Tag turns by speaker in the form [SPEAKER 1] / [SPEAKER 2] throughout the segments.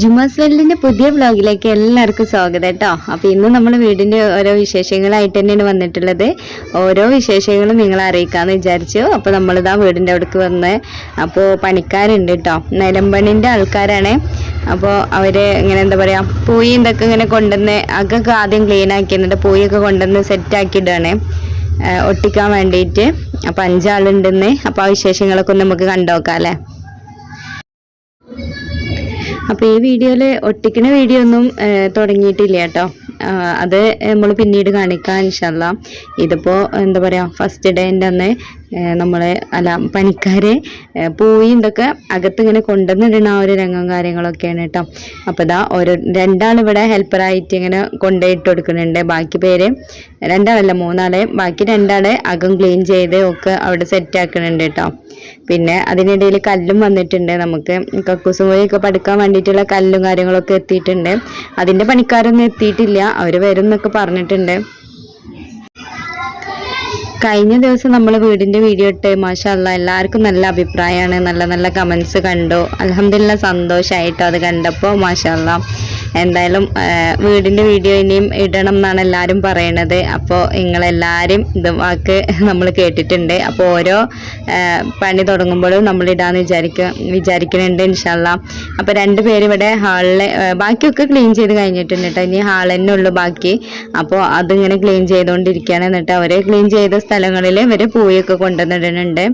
[SPEAKER 1] ജുമാസ് വേൾഡിന്റെ പുതിയ വ്ലോഗിലേക്ക് എല്ലാവർക്കും സ്വാഗതം കേട്ടോ. അപ്പോൾ ഇന്ന് നമ്മൾ വീടിന്റെ ഓരോ വിശേഷങ്ങളായിട്ട് തന്നെയാണ് വന്നിട്ടുള്ളത്. ഓരോ വിശേഷങ്ങളും നിങ്ങളെ അറിയിക്കാന്ന് വിചാരിച്ചു. അപ്പോൾ നമ്മളിതാ വീടിന്റെ അവിടേക്ക് വന്ന് അപ്പോൾ പണിക്കാരുണ്ട് കേട്ടോ. നിലമ്പണിന്റെ ആൾക്കാരാണ്. അപ്പോൾ അവർ ഇങ്ങനെ എന്താ പറയുക പൂയി ഇതൊക്കെ ഇങ്ങനെ കൊണ്ടുവന്ന് അകൊക്കെ ആദ്യം ക്ലീൻ ആക്കി എന്നിട്ട് പൂയൊക്കെ കൊണ്ടുവന്ന് സെറ്റ് ആക്കിയിട്ടാണ് ഒട്ടിക്കാൻ വേണ്ടിയിട്ട്. അപ്പോൾ അഞ്ചാളുണ്ടെന്ന്. അപ്പോൾ ആ വിശേഷങ്ങളൊക്കെ നമുക്ക് നമുക്ക് കണ്ടുനോക്കാം അല്ലേ? അപ്പോൾ ഈ വീഡിയോയിൽ ഒട്ടിക്കുന്ന വീഡിയോ ഒന്നും തുടങ്ങിയിട്ടില്ല കേട്ടോ. അത് നമ്മൾ പിന്നീട് കാണിക്കാം ഇൻഷല്ല ഇതിപ്പോൾ എന്താ പറയുക ഫസ്റ്റ് ഡേന്റെ അന്ന് നമ്മൾ അല്ല പണിക്കാരെ അകത്ത് ഇങ്ങനെ കൊണ്ടുവന്നിടുന്ന ആ ഒരു രംഗം കാര്യങ്ങളൊക്കെയാണ് കേട്ടോ അപ്പോൾ ഇതാ ഓരോ രണ്ടാളിവിടെ ഹെൽപ്പറായിട്ട് ഇങ്ങനെ കൊണ്ടുപോയിട്ട് കൊടുക്കുന്നുണ്ട് ബാക്കി പേര് രണ്ടാളല്ല മൂന്നാളെ. ബാക്കി രണ്ടാളെ അകം ക്ലീൻ ചെയ്ത് ഒക്കെ അവിടെ സെറ്റ് ആക്കുന്നുണ്ട് കേട്ടോ പിന്നെ അതിനിടയിൽ കല്ലും വന്നിട്ടുണ്ട് നമുക്ക്. കക്കൂസും ഒക്കെ പഠിക്കാൻ വേണ്ടിയിട്ടുള്ള കല്ലും കാര്യങ്ങളൊക്കെ എത്തിയിട്ടുണ്ട്. അതിന്റെ പണിക്കാരൊന്നും എത്തിയിട്ടില്ല. അവർ വരും എന്നൊക്കെ പറഞ്ഞിട്ടുണ്ട്. കഴിഞ്ഞ ദിവസം നമ്മൾ വീടിന്റെ വീഡിയോ ഇട്ട് മാഷല്ല എല്ലാവർക്കും നല്ല അഭിപ്രായമാണ് നല്ല നല്ല കമൻസ് കണ്ടു. അലഹമില്ല സന്തോഷമായിട്ടോ അത് കണ്ടപ്പോൾ മാഷല്ല എന്തായാലും വീടിന്റെ വീഡിയോ ഇനിയും ഇടണം എന്നാണ് എല്ലാവരും പറയണത്. അപ്പോൾ നിങ്ങളെല്ലാവരും ഇത് വാക്ക് നമ്മൾ കേട്ടിട്ടുണ്ട്. അപ്പോൾ ഓരോ പണി തുടങ്ങുമ്പോഴും നമ്മൾ ഇടാന്ന് വിചാരിക്കുക വിചാരിക്കുന്നുണ്ട് ഇൻഷല്ല അപ്പോൾ രണ്ട് പേര് ഇവിടെ ഹാളിൽ ബാക്കിയൊക്കെ ക്ലീൻ ചെയ്ത് കഴിഞ്ഞിട്ടുണ്ട് കേട്ടോ ഇനി ഹാൾ തന്നെ ബാക്കി. അപ്പോൾ അതിങ്ങനെ ക്ലീൻ ചെയ്തുകൊണ്ടിരിക്കുകയാണ് എന്നിട്ട് അവരെ ക്ലീൻ ചെയ്ത സ്ഥലങ്ങളിൽ ഇവർ പൂയൊക്കെ കൊണ്ടുവന്നിടുന്നുണ്ട്.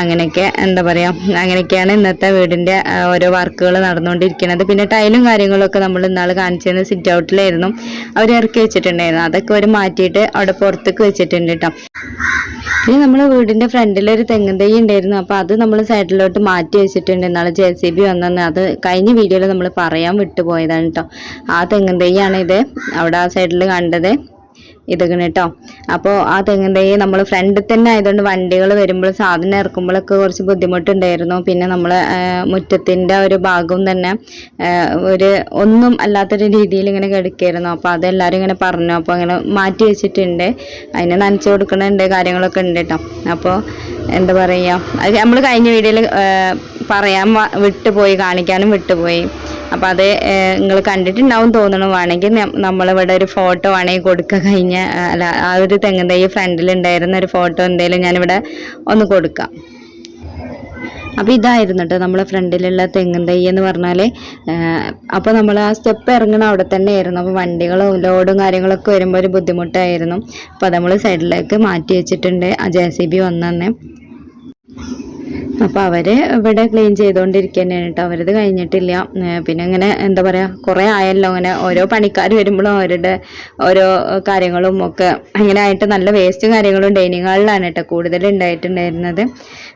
[SPEAKER 1] അങ്ങനെയൊക്കെ എന്താ പറയുക അങ്ങനെയൊക്കെയാണ് ഇന്നത്തെ വീടിന്റെ ഓരോ വർക്കുകൾ നടന്നുകൊണ്ടിരിക്കുന്നത്. പിന്നെ ടൈലും കാര്യങ്ങളൊക്കെ നമ്മൾ ഇന്നാൾ കാണിച്ചിരുന്ന സിറ്റ് ഔട്ടിലായിരുന്നു അവർ ഇറക്കി വെച്ചിട്ടുണ്ടായിരുന്നു. അതൊക്കെ അവർ മാറ്റിയിട്ട് അവിടെ പുറത്തേക്ക് വെച്ചിട്ടുണ്ട് കേട്ടോ ഇനി നമ്മൾ വീടിന്റെ ഫ്രണ്ടിൽ ഒരു തെങ്ങും തൈ ഉണ്ടായിരുന്നു. അപ്പോൾ അത് നമ്മൾ സൈഡിലോട്ട് മാറ്റി വെച്ചിട്ടുണ്ട്. എന്നാൽ ജെ സി ബി വന്നെന്ന് അത് കഴിഞ്ഞ വീഡിയോയിൽ നമ്മൾ പറയാൻ വിട്ടുപോയതാണ് കേട്ടോ ആ തെങ്ങും തൈയാണ് ഇത്. അവിടെ ആ സൈഡിൽ കണ്ടത്. ഇതൊക്കെ കേട്ടോ അപ്പോൾ ആ തെങ്ങിൻ തൈ നമ്മൾ ഫ്രണ്ടിൽ തന്നെ ആയതുകൊണ്ട് വണ്ടികൾ വരുമ്പോൾ സാധനം ഇറക്കുമ്പോഴൊക്കെ കുറച്ച് ബുദ്ധിമുട്ടുണ്ടായിരുന്നു. പിന്നെ നമ്മൾ മുറ്റത്തിന്റെ ഒരു ഭാഗവും തന്നെ ഒരു ഒന്നും അല്ലാത്തൊരു രീതിയിൽ ഇങ്ങനെ കിടക്കായിരുന്നു. അപ്പോൾ അതെല്ലാവരും ഇങ്ങനെ പറഞ്ഞു. അപ്പോൾ അങ്ങനെ മാറ്റി വെച്ചിട്ടുണ്ട്. അതിനെ നനച്ചു കൊടുക്കുന്നുണ്ട് കാര്യങ്ങളൊക്കെ ഉണ്ട് കേട്ടോ അപ്പോൾ എന്താ പറയുക നമ്മൾ കഴിഞ്ഞ വീഡിയോയിൽ പറയാൻ വിട്ടുപോയി കാണിക്കാനും വിട്ടുപോയി. അപ്പോൾ അത് നിങ്ങൾ കണ്ടിട്ടുണ്ടാവും തോന്നണം. വേണമെങ്കിൽ നമ്മളിവിടെ ഒരു ഫോട്ടോ ആണെങ്കിൽ കൊടുക്കുക കഴിഞ്ഞ അല്ല ആ ഒരു തെങ്ങും തൈ ഫ്രണ്ടിൽ ഉണ്ടായിരുന്ന ഒരു ഫോട്ടോ എന്തെങ്കിലും ഞാനിവിടെ ഒന്ന് കൊടുക്കാം. അപ്പോൾ ഇതായിരുന്നു കേട്ടോ നമ്മളെ ഫ്രണ്ടിലുള്ള തെങ്ങും തൈ എന്ന് പറഞ്ഞാൽ അപ്പോൾ നമ്മൾ ആ സ്റ്റെപ്പ് ഇറങ്ങണം അവിടെ തന്നെ ആയിരുന്നു അപ്പോൾ വണ്ടികളും ലോഡും കാര്യങ്ങളൊക്കെ വരുമ്പോൾ ഒരു ബുദ്ധിമുട്ടായിരുന്നു. അപ്പോൾ നമ്മൾ സൈഡിലേക്ക് മാറ്റി വെച്ചിട്ടുണ്ട്. ആ ജെ സി ബി വന്നെ അപ്പോൾ അവർ ഇവിടെ ക്ലീൻ ചെയ്തുകൊണ്ടിരിക്കുക തന്നെയാണ് കേട്ടോ അവരത് കഴിഞ്ഞിട്ടില്ല. പിന്നെ ഇങ്ങനെ എന്താ പറയാ കുറേ ആയല്ലോ അങ്ങനെ ഓരോ പണിക്കാർ വരുമ്പോഴും അവരുടെ ഓരോ കാര്യങ്ങളും ഒക്കെ അങ്ങനെ ആയിട്ട് നല്ല വേസ്റ്റ് കാര്യങ്ങളും ഡൈനിങ് ഹാളിലാണ് കേട്ടോ കൂടുതൽ ഉണ്ടായിട്ടുണ്ടായിരുന്നത്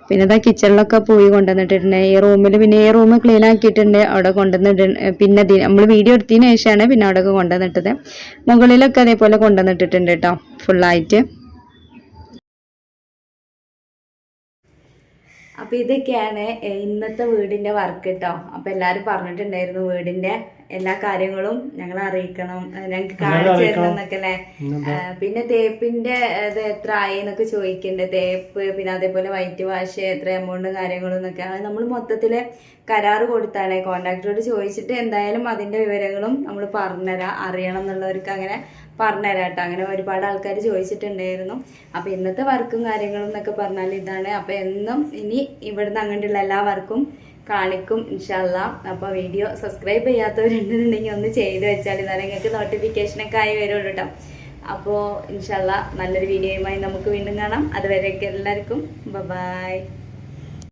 [SPEAKER 1] പിന്നെ ഇതാ കിച്ചണിലൊക്കെ പോയി കൊണ്ടുവന്നിട്ടുണ്ട് ഈ റൂമിൽ പിന്നെ ഈ റൂം ക്ലീൻ ആക്കിയിട്ടുണ്ട്. അവിടെ കൊണ്ടുവന്നിട്ട് പിന്നെ നമ്മൾ വീഡിയോ എടുത്തതിന് ശേഷമാണ് പിന്നെ അവിടെയൊക്കെ കൊണ്ടുവന്നിട്ടത്. മുകളിലൊക്കെ അതേപോലെ കൊണ്ടുവന്നിട്ടിട്ടുണ്ട് കേട്ടോ ഫുള്ളായിട്ട് അപ്പൊ ഇതൊക്കെയാണ് ഇന്നത്തെ വീടിന്റെ വർക്ക് കേട്ടോ അപ്പൊ എല്ലാരും പറഞ്ഞിട്ടുണ്ടായിരുന്നു വീടിന്റെ എല്ലാ കാര്യങ്ങളും ഞങ്ങളെ അറിയിക്കണം. ഞങ്ങൾക്ക് കാണിച്ചു തരണം എന്നൊക്കെ അല്ലേ പിന്നെ തേപ്പിന്റെ ഇത് എത്ര ആയി എന്നൊക്കെ ചോദിക്കണ്ട്. തേപ്പ് പിന്നെ അതേപോലെ വൈറ്റ് വാഷ് എത്ര എമൗണ്ടും കാര്യങ്ങളും എന്നൊക്കെ. അത് നമ്മൾ മൊത്തത്തിൽ കരാറ് കൊടുത്താണ് കോൺട്രാക്ടറോട് ചോദിച്ചിട്ട് എന്തായാലും അതിന്റെ വിവരങ്ങളും നമ്മൾ പറഞ്ഞുതരാം അറിയണം എന്നുള്ളവർക്ക് അങ്ങനെ പറഞ്ഞുതരാം കേട്ടോ. അങ്ങനെ ഒരുപാട് ആൾക്കാർ ചോദിച്ചിട്ടുണ്ടായിരുന്നു. അപ്പൊ ഇന്നത്തെ വർക്കും കാര്യങ്ങളും എന്നൊക്കെ പറഞ്ഞാൽ ഇതാണ്. അപ്പൊ എന്നും ഇനി ഇവിടുന്ന് അങ്ങോട്ടുള്ള എല്ലാ വർക്കും കാണിക്കും ഇൻഷല്ല അപ്പോൾ വീഡിയോ സബ്സ്ക്രൈബ് ചെയ്യാത്തവരുണ്ടെന്നുണ്ടെങ്കിൽ ഒന്ന് ചെയ്ത് വെച്ചാൽ എന്നാലും നിങ്ങൾക്ക് നോട്ടിഫിക്കേഷനൊക്കെ ആയി വരുള്ളൂ കേട്ടോ അപ്പോൾ ഇൻഷല്ല നല്ലൊരു വീഡിയോയുമായി നമുക്ക് വീണ്ടും കാണാം. അതുവരെയൊക്കെ എല്ലാവർക്കും ബൈ